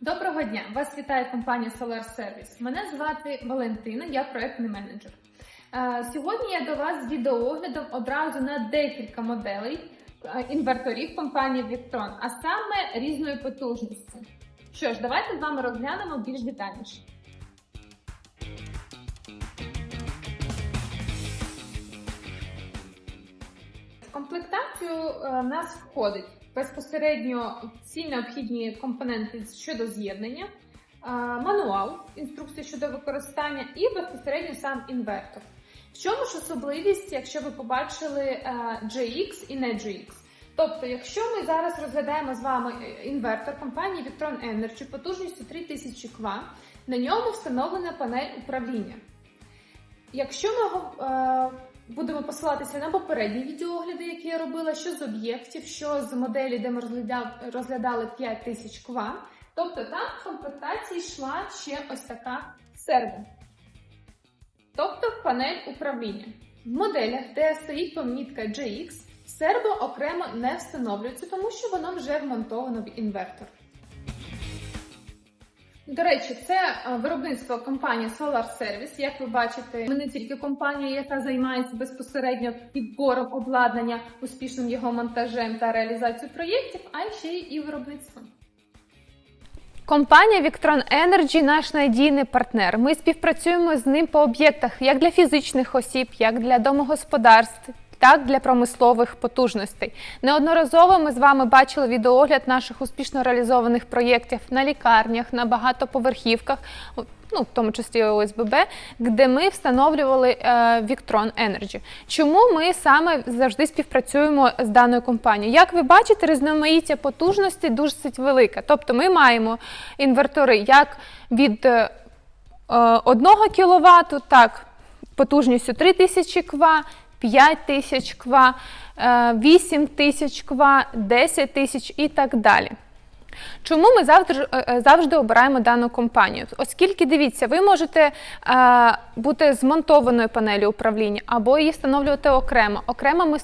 Доброго дня! Вас вітає компанія Solar Service. Мене звати Валентина, я проектний менеджер. Е, Сьогодні я до вас з відеооглядом одразу на декілька моделей е, інверторів компанії Victron, а саме різної потужності. Що ж, давайте з вами розглянемо більш детальніше. В комплектацію е, нас входить безпосередньо всі необхідні компоненти щодо з'єднання, е, мануал, інструкції щодо використання і безпосередньо сам інвертор. В чому ж особливість, якщо ви побачили е, GX і не GX? Тобто, якщо ми зараз розглядаємо з вами е, інвертор компанії Victron Energy потужністю 3000 кВт, на ньому встановлена панель управління. Якщо ми е, будемо посилатися на попередні відеоогляди, які я робила, що з об'єктів, що з моделі, де ми розглядали 5000 кВт, тобто там в комплектації йшла ще ось така серва. Тобто панель управління. В моделях, де стоїть помітка GX, серво окремо не встановлюється, тому що воно вже вмонтовано в інвертор. До речі, це е, виробництво компанії Solar Service. Як ви бачите, ми не тільки компанія, яка займається безпосередньо підбором обладнання, успішним його монтажем та реалізацією проєктів, а ще й виробництвом. Компанія Victron Energy наш надійний партнер. Ми співпрацюємо з ним по об'єктах як для фізичних осіб, як для домогосподарств. Так, для промислових потужностей. Неодноразово ми з вами бачили відеоогляд наших успішно реалізованих проєктів на лікарнях, на багатоповерхівках, ну, в тому числі ОСББ, де ми встановлювали е, Victron Energy. Чому ми саме завжди співпрацюємо з даною компанією? Як ви бачите, різноманіття потужностей досить велике. Тобто ми маємо інвертори як від е, 1 кВт, так, потужністю 3000 кВт, 5 тисяч ква, 8 тисяч ква, 10 тисяч і так далі. Чому ми завжди, е, завжди обираємо дану компанію? Оскільки дивіться, ви можете е, бути змонтованою панелі управління або її встановлювати окремо. Окремо ми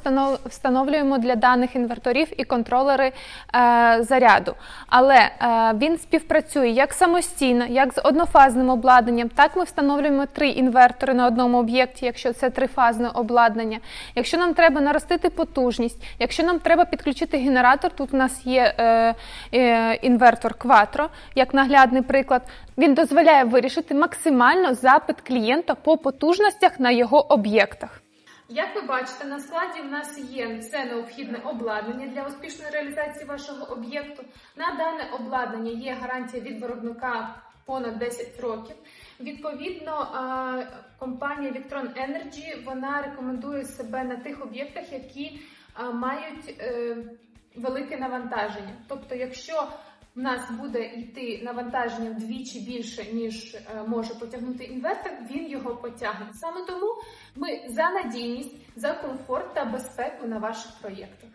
встановлюємо для даних інверторів і контролери е, заряду. Але е, він співпрацює як самостійно, як з однофазним обладнанням. Так ми встановлюємо три інвертори на одному об'єкті, якщо це трифазне обладнання. Якщо нам треба наростити потужність, якщо нам треба підключити генератор, тут у нас є е, е, інвертор Quattro, як наглядний приклад. Він дозволяє вирішити максимально запит клієнта по потужностях на його об'єктах. Як ви бачите, на складі в нас є все необхідне обладнання для успішної реалізації вашого об'єкту. На дане обладнання є гарантія від виробника понад 10 років. Відповідно, е, компанія Victron Energy вона рекомендує себе на тих об'єктах, які е, мають е, велике навантаження. Тобто, якщо в нас буде йти навантаження вдвічі більше, ніж е, може потягнути інвертор, він його потягне. Саме тому ми за надійність, за комфорт та безпеку на ваших проєктах.